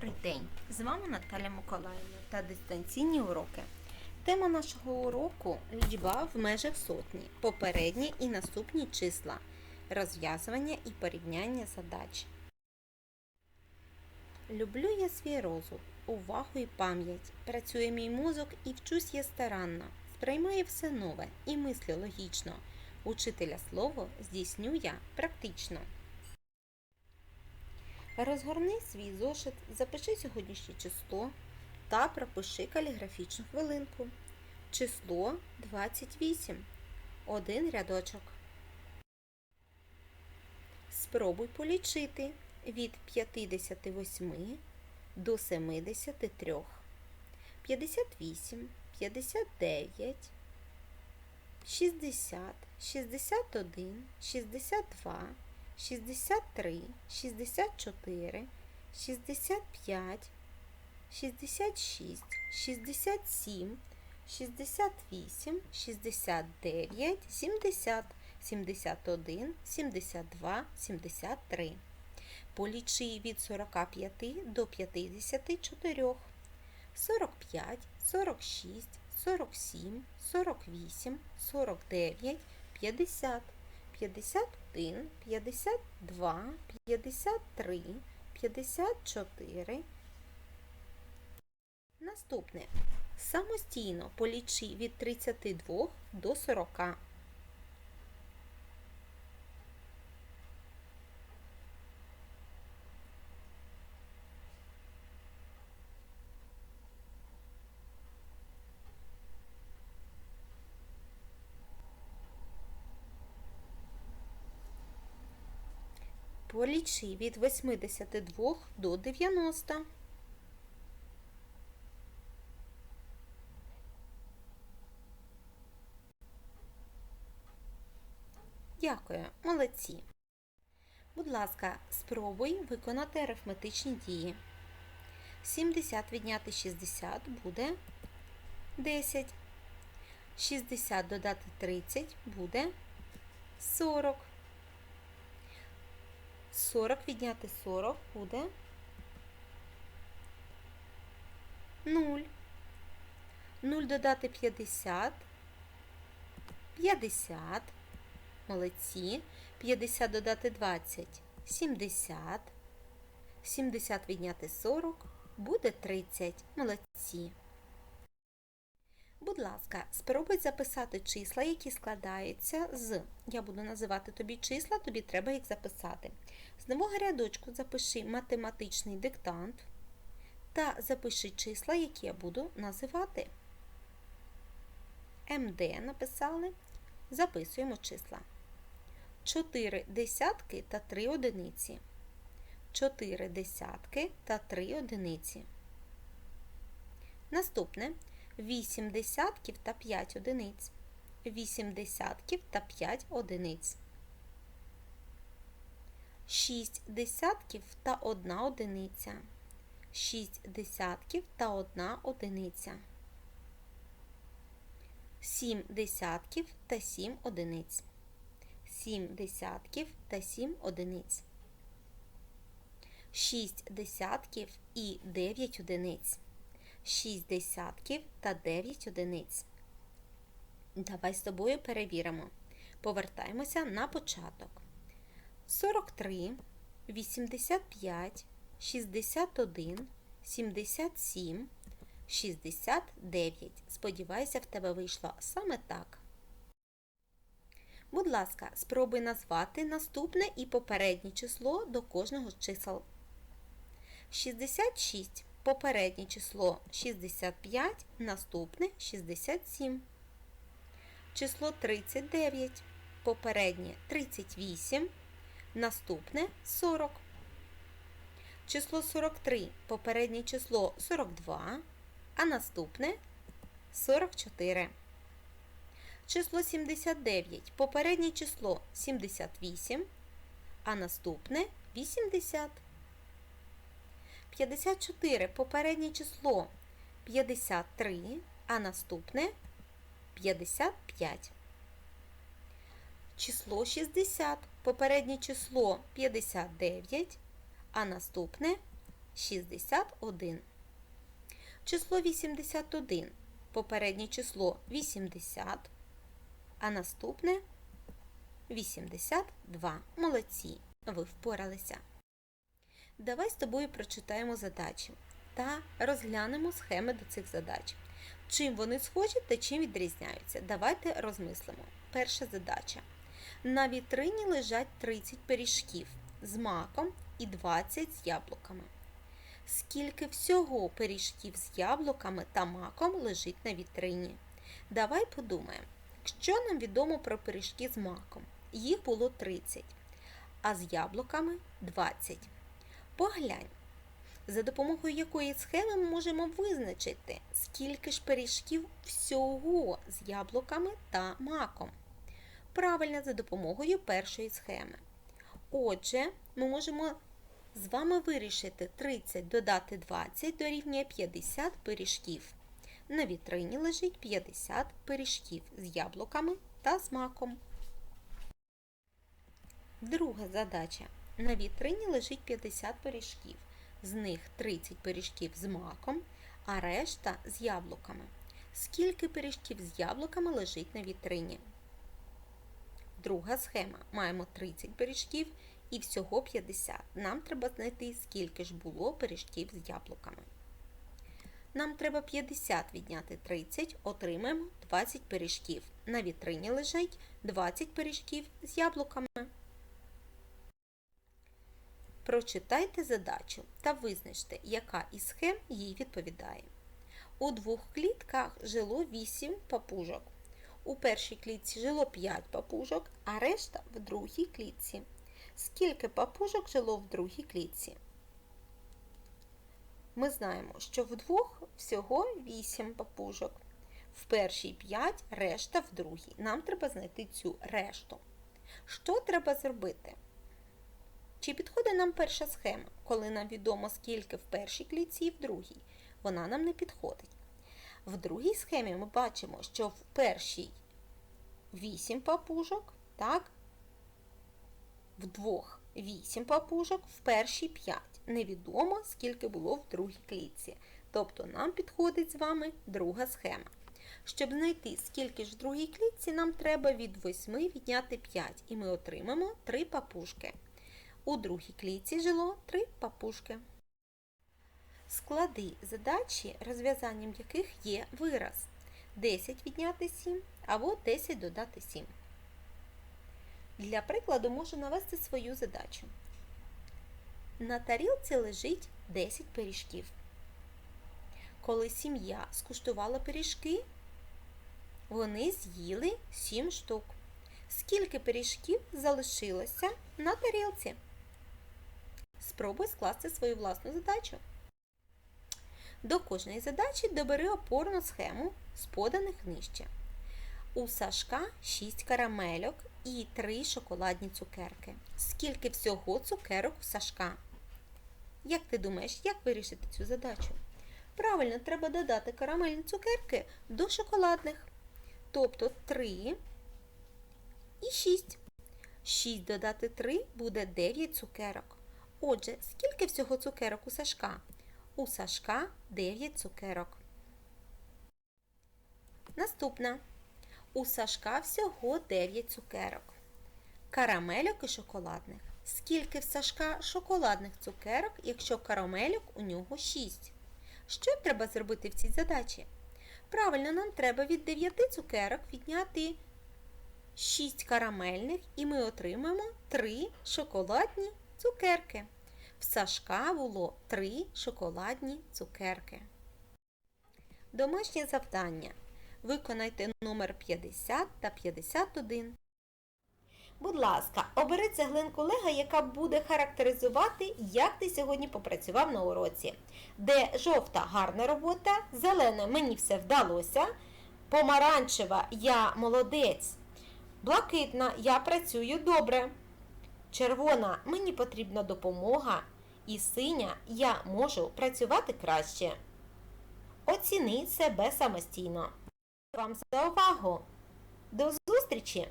Добрий день! З вами Наталя Миколаївна та дистанційні уроки. Тема нашого уроку лічба в межах сотні, попередні і наступні числа, розв'язування і порівняння задач. Люблю я свій розум, увагу і пам'ять. Працює мій мозок і вчусь я старанно. Сприймаю все нове і мислю логічно. Учителя слово здійсню я практично. Розгорни свій зошит, запиши сьогоднішнє число та пропиши каліграфічну хвилинку. Число 28. Один рядочок. Спробуй полічити від 58 до 73. 58, 59, 60, 61, 62, 63, 64, 65, 66, 67, 68, 69, 70, 71, 72, 73. Полічи від 45 до 54. 45, 46, 47, 48, 49, 50, 51, 52, 53, 54. Наступне. Самостійно полічи від 32 до 40. Полічи від 82 до 90. Дякую, молодці. Будь ласка, спробуй виконати арифметичні дії. 70 відняти 60 буде 10. 60 додати 30 буде 40. 40 відняти 40 буде 0. 0 додати 50. 50. Молодці. 50 додати 20. 70. 70 відняти 40 буде 30. Молодці. Будь ласка, спробуй записати числа, які складаються з. Я буду називати тобі числа, тобі треба їх записати. З нового рядочку запиши математичний диктант та запиши числа, які я буду називати. МД написали. Записуємо числа. 4 десятки та 3 одиниці. 4 десятки та 3 одиниці. Наступне 8 десятків та 5 одиниць. 8 десятків та 5 одиниць. 6 десятків та 1 одиниця. 6 десятків та 1 одиниця. 7 десятків та 7 одиниць. 7 десятків та 7 одиниць. 6 десятків і 9 одиниць. 6 десятків та 9 одиниць. Давай з тобою перевіримо. Повертаємося на початок. 43, 85, 61, 77, 69. Сподіваюся, в тебе вийшло саме так. Будь ласка, спробуй назвати наступне і попереднє число до кожного з чисел. 66. Попереднє число 65, наступне 67. Число 39. Попереднє 38, наступне 40. Число 43. Попереднє число 42, а наступне 44. Число 79. Попереднє число 78, а наступне 80. 54. Попереднє число 53, а наступне 55. Число 60. Попереднє число 59, а наступне 61. Число 81. Попереднє число 80, а наступне 82. Молодці. Ви впоралися. Давай з тобою прочитаємо задачі та розглянемо схеми до цих задач. Чим вони схожі та чим відрізняються. Давайте розмислимо. Перша задача. На вітрині лежать 30 пиріжків з маком і 20 з яблуками. Скільки всього пиріжків з яблуками та маком лежить на вітрині? Давай подумаємо, що нам відомо про пиріжки з маком? Їх було 30, а з яблуками 20. Поглянь, за допомогою якої схеми ми можемо визначити, скільки ж пиріжків всього з яблуками та маком. Правильно, за допомогою першої схеми. Отже, ми можемо з вами вирішити 30 додати 20 дорівнює 50 пиріжків. На вітрині лежить 50 пиріжків з яблуками та з маком. Друга задача. На вітрині лежить 50 пиріжків. З них 30 пиріжків з маком, а решта з яблуками. Скільки пиріжків з яблуками лежить на вітрині? Друга схема. Маємо 30 пиріжків і всього 50. Нам треба знайти, скільки ж було пиріжків з яблуками. Нам треба 50 відняти 30, отримаємо 20 пиріжків. На вітрині лежить 20 пиріжків з яблуками. Прочитайте задачу та визначте, яка із схем їй відповідає. У двох клітках жило 8 папужок. У першій клітці жило 5 папужок, а решта в другій клітці. Скільки папужок жило в другій клітці? Ми знаємо, що в двох всього 8 папужок. В першій 5, решта в другій. Нам треба знайти цю решту. Що треба зробити? Чи підходить нам перша схема, коли нам відомо, скільки в першій клітці і в другій? Вона нам не підходить. В другій схемі ми бачимо, що в першій 8 папужок, так? В двох 8 папужок, в першій 5. Невідомо, скільки було в другій клітці. Тобто нам підходить з вами друга схема. Щоб знайти, скільки ж в другій клітці, нам треба від 8 відняти 5, і ми отримаємо 3 папужки. У другій клітці жило 3 папушки. Склади задачі, розв'язанням яких є вираз 10 відняти 7 або 10 додати 7. Для прикладу можу навести свою задачу. На тарілці лежить 10 пиріжків. Коли сім'я скуштувала пиріжки, вони з'їли 7 штук. Скільки пиріжків залишилося на тарілці? Спробуй скласти свою власну задачу. До кожної задачі добери опорну схему з поданих нижче. У Сашка 6 карамельок і 3 шоколадні цукерки. Скільки всього цукерок у Сашка? Як ти думаєш, як вирішити цю задачу? Правильно, треба додати карамельні цукерки до шоколадних. Тобто 3 і 6. 6 додати 3 буде 9 цукерок. Отже, скільки всього цукерок у Сашка? У Сашка 9 цукерок. Наступна. У Сашка всього 9 цукерок. Карамельок і шоколадних. Скільки в Сашка шоколадних цукерок, якщо карамельок у нього 6? Що треба зробити в цій задачі? Правильно, нам треба від 9 цукерок відняти 6 карамельних і ми отримаємо 3 шоколадні цукерки. В Сашка було 3 шоколадні цукерки. Домашнє завдання. Виконайте номер 50 та 51. Будь ласка, обери цеглинку Лего, яка буде характеризувати, як ти сьогодні попрацював на уроці. Де жовта гарна робота, зелена мені все вдалося, помаранчева я молодець, блакитна я працюю добре. Червона мені потрібна допомога. І синя я можу працювати краще. Оціни себе самостійно. Вам за увагу! До зустрічі!